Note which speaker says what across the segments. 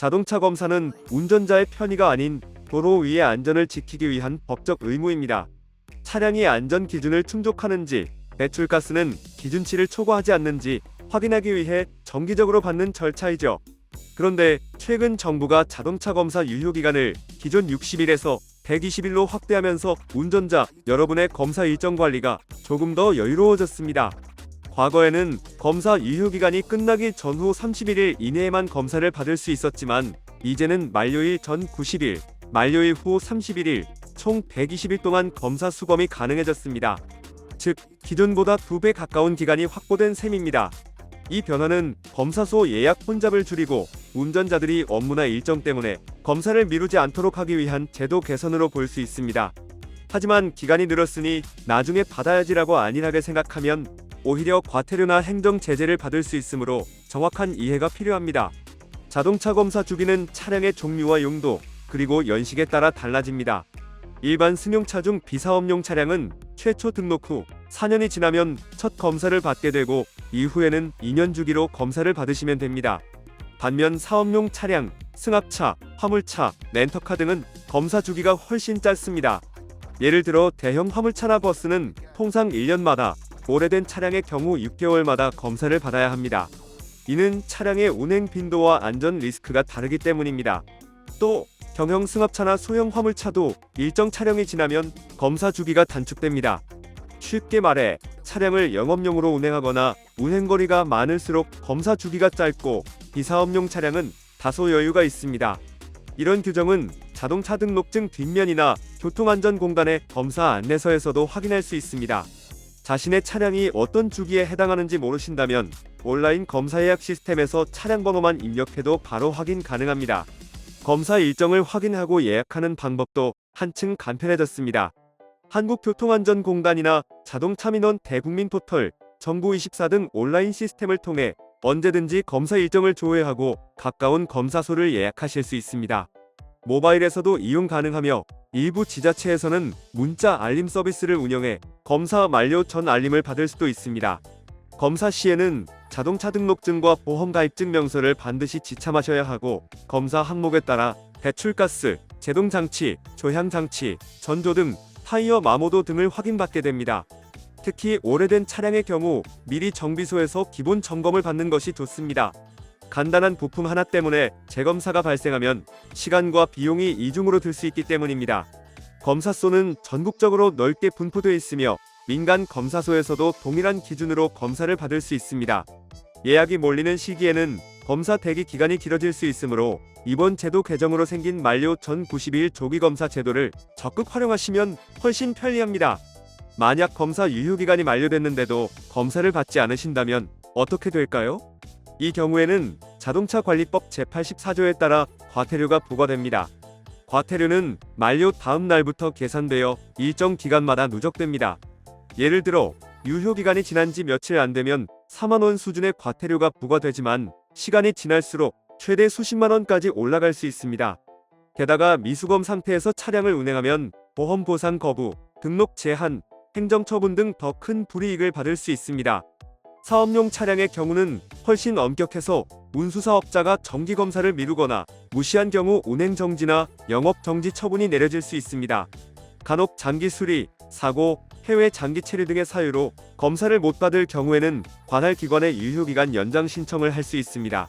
Speaker 1: 자동차 검사는 운전자의 편의가 아닌 도로 위의 안전을 지키기 위한 법적 의무입니다. 차량이 안전 기준을 충족하는지, 배출가스는 기준치를 초과하지 않는지 확인하기 위해 정기적으로 받는 절차이죠. 그런데 최근 정부가 자동차 검사 유효 기간을 기존 60일에서 120일로 확대하면서 운전자 여러분의 검사 일정 관리가 조금 더 여유로워졌습니다. 과거에는 검사 유효 기간이 끝나기 전후 31일 이내에만 검사를 받을 수 있었지만 이제는 만료일 전 90일, 만료일 후 31일, 총 120일 동안 검사 수검이 가능해졌습니다. 즉, 기존보다 2배 가까운 기간이 확보된 셈입니다. 이 변화는 검사소 예약 혼잡을 줄이고 운전자들이 업무나 일정 때문에 검사를 미루지 않도록 하기 위한 제도 개선으로 볼 수 있습니다. 하지만 기간이 늘었으니 나중에 받아야지라고 안일하게 생각하면 오히려 과태료나 행정 제재를 받을 수 있으므로 정확한 이해가 필요합니다. 자동차 검사 주기는 차량의 종류와 용도 그리고 연식에 따라 달라집니다. 일반 승용차 중 비사업용 차량은 최초 등록 후 4년이 지나면 첫 검사를 받게 되고 이후에는 2년 주기로 검사를 받으시면 됩니다. 반면 사업용 차량, 승합차, 화물차, 렌터카 등은 검사 주기가 훨씬 짧습니다. 예를 들어 대형 화물차나 버스는 통상 1년마다 오래된 차량의 경우 6개월마다 검사를 받아야 합니다. 이는 차량의 운행 빈도와 안전 리스크가 다르기 때문입니다. 또 경형 승합차나 소형 화물차도 일정 차량이 지나면 검사 주기가 단축됩니다. 쉽게 말해 차량을 영업용으로 운행하거나 운행거리가 많을수록 검사 주기가 짧고 비사업용 차량은 다소 여유가 있습니다. 이런 규정은 자동차 등록증 뒷면이나 교통안전공단의 검사 안내서에서도 확인할 수 있습니다. 자신의 차량이 어떤 주기에 해당하는지 모르신다면 온라인 검사 예약 시스템에서 차량 번호만 입력해도 바로 확인 가능합니다. 검사 일정을 확인하고 예약하는 방법도 한층 간편해졌습니다. 한국교통안전공단이나 자동차민원 대국민 포털, 정부24 등 온라인 시스템을 통해 언제든지 검사 일정을 조회하고 가까운 검사소를 예약하실 수 있습니다. 모바일에서도 이용 가능하며 일부 지자체에서는 문자 알림 서비스를 운영해 검사 만료 전 알림을 받을 수도 있습니다. 검사 시에는 자동차 등록증과 보험가입증 명서를 반드시 지참하셔야 하고 검사 항목에 따라 배출가스, 제동장치, 조향장치, 전조 등 타이어 마모도 등을 확인받게 됩니다. 특히 오래된 차량의 경우 미리 정비소에서 기본 점검을 받는 것이 좋습니다. 간단한 부품 하나 때문에 재검사가 발생하면 시간과 비용이 이중으로 들 수 있기 때문입니다. 검사소는 전국적으로 넓게 분포되어 있으며 민간 검사소에서도 동일한 기준으로 검사를 받을 수 있습니다. 예약이 몰리는 시기에는 검사 대기 기간이 길어질 수 있으므로 이번 제도 개정으로 생긴 만료 전 90일 조기 검사 제도를 적극 활용하시면 훨씬 편리합니다. 만약 검사 유효 기간이 만료됐는데도 검사를 받지 않으신다면 어떻게 될까요? 이 경우에는 자동차 관리법 제84조에 따라 과태료가 부과됩니다. 과태료는 만료 다음 날부터 계산되어 일정 기간마다 누적됩니다. 예를 들어 유효 기간이 지난 지 며칠 안 되면 4만 원 수준의 과태료가 부과되지만 시간이 지날수록 최대 수십만 원까지 올라갈 수 있습니다. 게다가 미수검 상태에서 차량을 운행하면 보험 보상 거부, 등록 제한, 행정 처분 등 더 큰 불이익을 받을 수 있습니다. 사업용 차량의 경우는 훨씬 엄격해서 운수사업자가 정기검사를 미루거나 무시한 경우 운행정지나 영업정지 처분이 내려질 수 있습니다. 간혹 장기 수리, 사고, 해외 장기 체류 등의 사유로 검사를 못 받을 경우에는 관할 기관에 유효기간 연장 신청을 할 수 있습니다.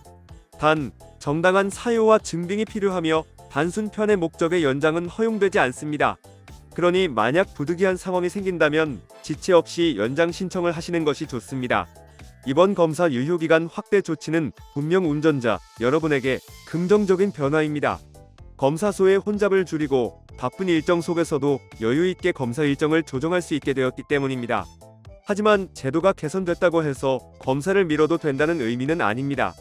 Speaker 1: 단, 정당한 사유와 증빙이 필요하며 단순 편의 목적의 연장은 허용되지 않습니다. 그러니 만약 부득이한 상황이 생긴다면 지체 없이 연장 신청을 하시는 것이 좋습니다. 이번 검사 유효기간 확대 조치는 분명 운전자 여러분에게 긍정적인 변화입니다. 검사소의 혼잡을 줄이고 바쁜 일정 속에서도 여유 있게 검사 일정을 조정할 수 있게 되었기 때문입니다. 하지만 제도가 개선됐다고 해서 검사를 미뤄도 된다는 의미는 아닙니다.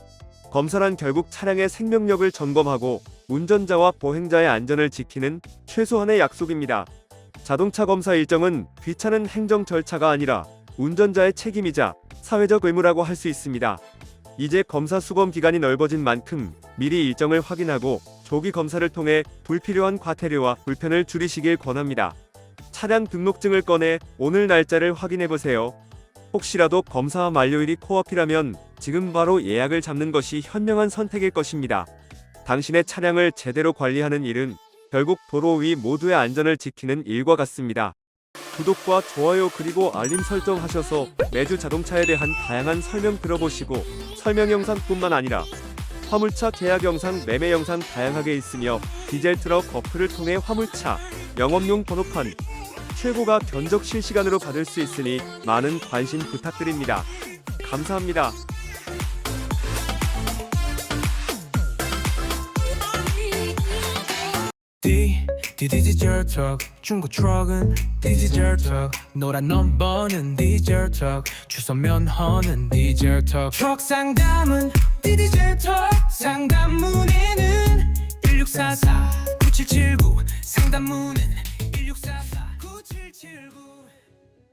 Speaker 1: 검사란 결국 차량의 생명력을 점검하고 운전자와 보행자의 안전을 지키는 최소한의 약속입니다. 자동차 검사 일정은 귀찮은 행정 절차가 아니라 운전자의 책임이자 사회적 의무라고 할 수 있습니다. 이제 검사 수검 기간이 넓어진 만큼 미리 일정을 확인하고 조기 검사를 통해 불필요한 과태료와 불편을 줄이시길 권합니다. 차량 등록증을 꺼내 오늘 날짜를 확인해 보세요. 혹시라도 검사 만료일이 코앞이라면 지금 바로 예약을 잡는 것이 현명한 선택일 것입니다. 당신의 차량을 제대로 관리하는 일은 결국 도로 위 모두의 안전을 지키는 일과 같습니다. 구독과 좋아요 그리고 알림 설정하셔서 매주 자동차에 대한 다양한 설명 들어보시고 설명 영상뿐만 아니라 화물차 계약 영상, 매매 영상 다양하게 있으며 디젤 트럭 어플을 통해 화물차 영업용 번호판 최고가 견적 실시간으로 받을 수 있으니 많은 관심 부탁드립니다. 감사합니다.
Speaker 2: 디디디젤 턱 중고 트럭은 디디젤 턱 노란 넘버는 디젤 턱 주소 면허는 디젤 턱턱 상담은 디디젤 턱 상담문에는 1644 9779 상담문은 1644 9779